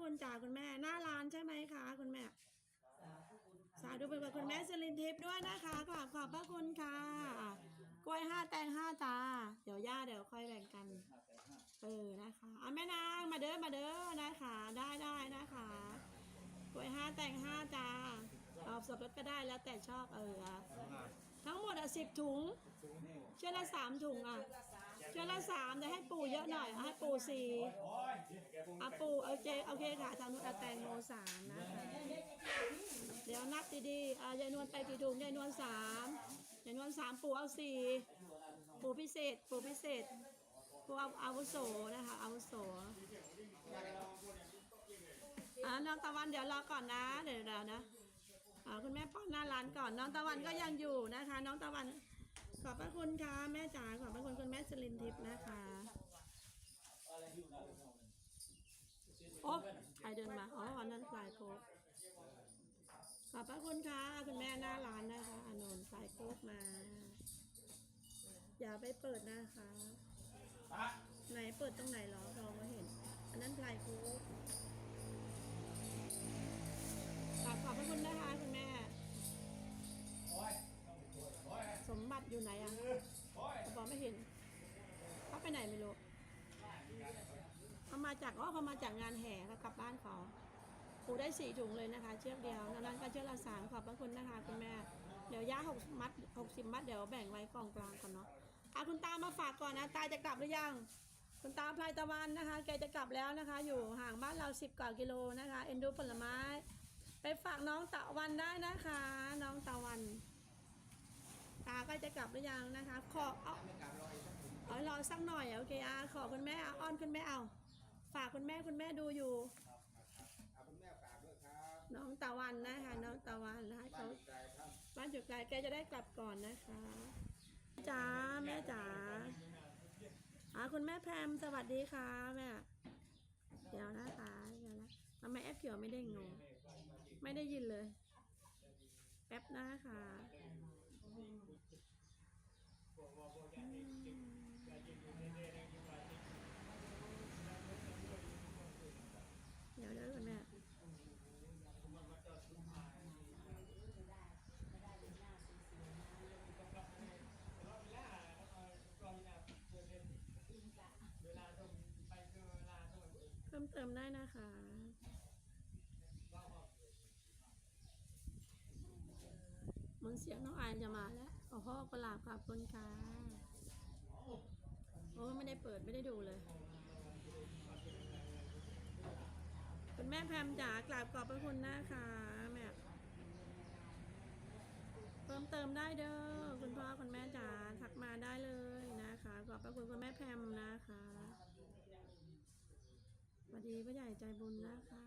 คุณจ่าคุณแม่ หน้าร้านใช่ไหมคะคุณแม่ สาธุเป็นกับคุณแม่สลินทิพย์ด้วยนะคะขอบขอบพระคุณค่ะ กล้วยห้าแตงห้าจ้าเดี๋ยวย่าเดี๋ยวค่อยแบ่งกัน เออนะคะอะแม่นางมาเด้อมาเด้อนะคะ ได้ได้นะคะ กล้วยห้าแตงห้าจ้าเอาสับรสก็ได้แล้วแต่ชอบเออทั้งหมดอะสิบถุง เชือกละสามถุงอะ เชือกละสามจะให้ปู่เยอะหน่อยให้ปู่สี่อะปู่โอเคโอเคค่ะทางนู้นเอาแตงโมสามนะคะเดี๋ยวนับดีๆอ่ายายนวลไปกี่ถุงยายนวลสามยายนวลสามปู่เอาสี่ปู่พิเศษ ปู่พิเศษปู่เอาอาวุโสนะคะอาวุโสอ่าน้องตะวันเดี๋ยวรอก่อนนะเดี๋ยวเดี๋ยวนะอ่าคุณแม่ป้อนหน้าร้านก่อน น้องตะวันก็ยังอยู่นะคะ น้องตะวัน ขอบพระคุณค่ะแม่จ๋าขอบพระคุณคุณแม่จรินทิพย์นะคะ โอ้ใครเดินมา อ๋ออันนั้นปลายโพสขอบพระคุณค่ะคุณแม่หน้าร้านนะคะอานนท์สายโคกมา อย่าไปเปิดนะคะ ไหนเปิดตรงไหนหรอเราไม่เห็น อันนั้นพลายโคก อยู่ไหนอะบอกไม่เห็น เขาไปไหนไม่รู้เขามาจากอ๋อเขามาจากงานแห่เขากลับบ้านเขาปูได้สี่ถุงเลยนะคะ เชือกเดียวนั้นก็เชือกละสามขอบพระคุณนะคะคุณแม่ เดี๋ยวย่าหกมัดหกสิบมัดเดี๋ยวแบ่งไว้กองกลางก่อนเนาะอะคุณตามาฝากก่อนนะ ตาจะกลับหรือยัง คุณตาพลายตะวันนะคะ แกจะกลับแล้วนะคะ อยู่ห่างบ้านเราสิบกว่ากิโลนะคะ เอ็นดูผลไม้ ไปฝากน้องตะวันได้นะคะ น้องตะวัน ลับหรือยังนะคะ ขอเอาเอารอสักหน่อยโอเคอะขอคุณแม่อาอ้อนคุณแม่เอา ฝากคุณแม่คุณแม่ดูอยู่เอาคุณแม่ฝากด้วยครับน้องตะวันนะคะน้องตะวันนะคะเขาบ้านอยู่ไกลแกจะได้กลับก่อนนะคะจ๋าแม่จ๋าอ่าคุณแม่แพมสวัสดีค่ะแม่เดี๋ยวนะคะเดี๋ยวนะทำไมแอปเขียวไม่ได้งงไม่ได้ยินเลย แป๊บนะคะ เดี๋ยวเด้อคุณแม่เพิ่มเติมได้นะคะเหมือนเสียงน้องอายจะมาแล้ว โอ้โหกุหลาบขอบคุณค่ะโอ้ไม่ได้เปิดไม่ได้ดูเลย คุณแม่แพมจ๋ากราบขอบพระคุณนะคะแม่เพิ่มเติมได้เด้อคุณพ่อคุณแม่จ๋าทักมาได้เลยนะคะขอบพระคุณคุณแม่แพมนะคะสวัสดีพ่อใหญ่ใจบุญนะคะ